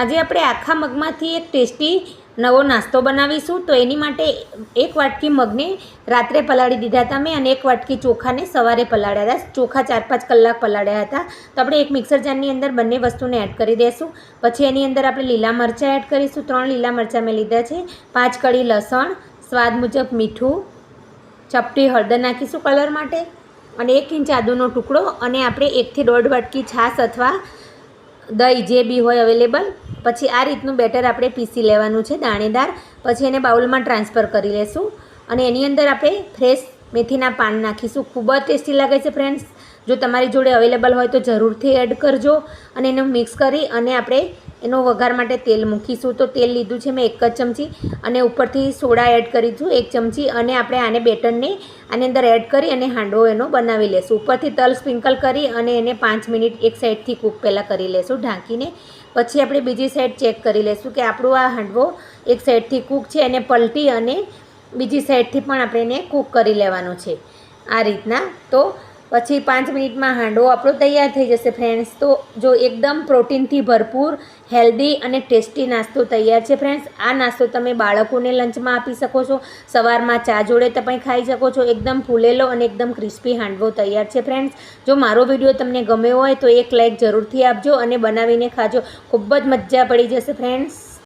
આજે આપણે આખા મગમાંથી એક ટેસ્ટી નવો નાસ્તો બનાવીશું. તો એની માટે એક વાટકી મગને રાત્રે પલાળી દીધા હતા મેં અને એક વાટકી ચોખાને સવારે પલાળ્યા હતા. ચોખા ચાર પાંચ કલાક પલાળ્યા હતા. તો આપણે એક મિક્સર જારની અંદર બંને વસ્તુને એડ કરી દઈશું પછી એની અંદર આપણે લીલા મરચાં એડ કરીશું. ત્રણ લીલા મરચાં મેં લીધા છે. પાંચ કળી લસણ, સ્વાદ મુજબ મીઠું, ચપટી હળદર નાખીશું કલર માટે અને એક ઇંચ આદુનો ટુકડો અને આપણે એકથી દોઢ વાટકી છાશ અથવા દહીં જે બી હોય અવેલેબલ પછી આ રીતનું બેટર આપણે પીસી લેવાનું છે દાણેદાર. પછી એને બાઉલમાં ટ્રાન્સફર કરી લેશું. અને એની અંદર આપણે ફ્રેશ મેથીના પાન નાખીશું. ખૂબ જ ટેસ્ટી લાગે છે ફ્રેન્ડ્સ. જો તમારી જોડે અવેલેબલ હોય તો જરૂરથી એડ કરજો. અને એને મિક્સ કરી અને આપણે એનો વઘાર માટે તેલ મૂકીશું. તો તેલ લીધું છે મેં એક જ ચમચી અને ઉપરથી સોડા એડ કરીશું એક ચમચી અને આપણે આને બેટરને આની અંદર એડ કરી અને હાંડવો એનો બનાવી લેશું. ઉપરથી તલ સ્પ્રિંકલ કરી અને એને પાંચ મિનિટ એક સાઈડથી કૂક પહેલાં કરી લેશું ઢાંકીને. પછી આપણે બીજી સાઈડ ચેક કરી લેશું કે આપણું આ હાંડવો એક સાઈડથી કૂક છે એને પલટી અને બીજી સાઈડથી પણ આપણે એને કૂક કરી લેવાનું છે. આ રીતના. તો પછી પાંચ મિનિટમાં હાંડવો આપણો તૈયાર થઈ જશે ફ્રેન્ડ્સ તો જો એકદમ પ્રોટીનથી ભરપૂર હેલ્ધી અને ટેસ્ટી નાસ્તો તૈયાર છે ફ્રેન્ડ્સ આ નાસ્તો તમે બાળકોને લંચમાં આપી શકો છો, સવારમાં ચા જોડે તમે ખાઈ શકો છો. એકદમ ફૂલેલો અને એકદમ ક્રિસ્પી હાંડવો તૈયાર છે ફ્રેન્ડ્સ જો મારો વીડિયો તમને ગમ્યો હોય તો એક લાઇક જરૂરથી આપજો અને બનાવીને ખાજો. ખૂબ જ મજા પડી જશે ફ્રેન્ડ્સ